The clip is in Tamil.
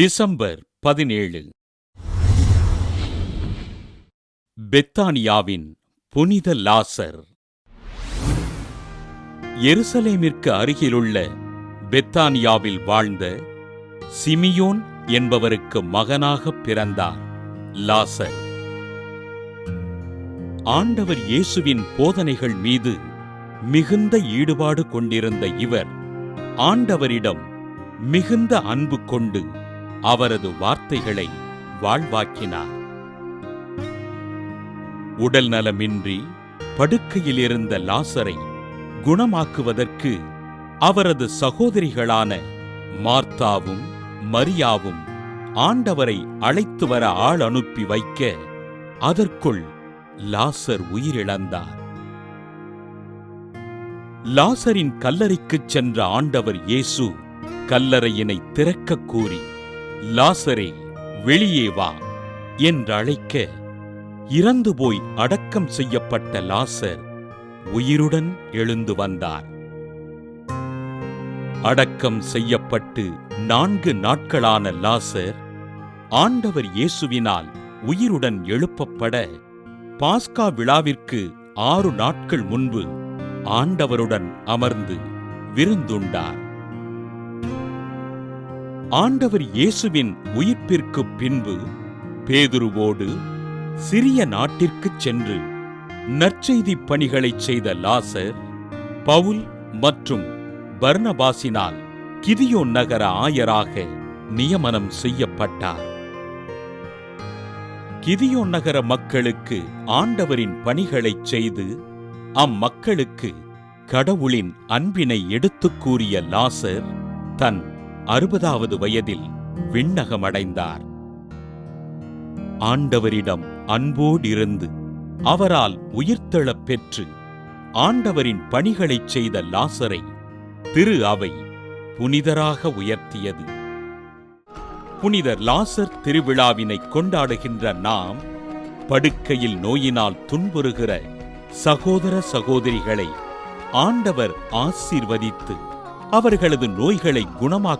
டிசம்பர் பதினேழு பெத்தானியாவின் புனித லாசர். எருசலேமிற்கு அருகிலுள்ள பெத்தானியாவில் வாழ்ந்த சிமியோன் என்பவருக்கு மகனாகப் பிறந்தார் லாசர். ஆண்டவர் இயேசுவின் போதனைகள் மீது மிகுந்த ஈடுபாடு கொண்டிருந்த இவர் ஆண்டவரிடம் மிகுந்த அன்பு கொண்டு அவரது வார்த்தைகளை வாழ்வாக்கினார். உடல் நலமின்றி படுக்கையில் இருந்த லாசரை குணமாக்குவதற்கு அவரது சகோதரிகளான மார்த்தாவும் மரியாவும் ஆண்டவரை அழைத்து வர ஆள் அனுப்பி வைக்க அதற்குள் லாசர் உயிரிழந்தார். லாசரின் கல்லறைக்குச் சென்ற ஆண்டவர் இயேசு கல்லறையினை திறக்கக் கூறி லாசரே வெளியே வா என்றழைக்க இறந்து போய் அடக்கம் செய்யப்பட்ட லாசர் உயிருடன் எழுந்து வந்தார். அடக்கம் செய்யப்பட்டு நான்கு நாட்களான லாசர் ஆண்டவர் இயேசுவினால் உயிருடன் எழுப்பப்பட பாஸ்கா விழாவிற்கு ஆறு நாட்கள் முன்பு ஆண்டவருடன் அமர்ந்து விருந்துண்டார். ஆண்டவர் இயேசுவின் உயிர்ப்பிற்குப் பின்பு பேதுருவோடு சிறிய நாட்டிற்குச் சென்று நற்செய்தி பணிகளைச் செய்த லாசர் பவுல் மற்றும் பர்ணபாசினால் கிதியோ நகர ஆயராக நியமனம் செய்யப்பட்டார். கிதியோ நகர மக்களுக்கு ஆண்டவரின் பணிகளைச் செய்து அம்மக்களுக்கு கடவுளின் அன்பினை எடுத்துக் கூறிய லாசர் தன் அறுபதாவது வயதில் விண்ணகமடைந்தார். ஆண்டவரிடம் அன்போடிருந்து அவரால் உயிர்த்தெழப் பெற்று ஆண்டவரின் பணிகளைச் செய்த லாசரை திரு அவை புனிதராக உயர்த்தியது. புனிதர் லாசர் திருவிழாவினை கொண்டாடுகின்ற நாம் படுக்கையில் நோயினால் துன்புறுகிற சகோதர சகோதரிகளை ஆண்டவர் ஆசீர்வதித்து அவர்களது நோய்களை குணமாக்க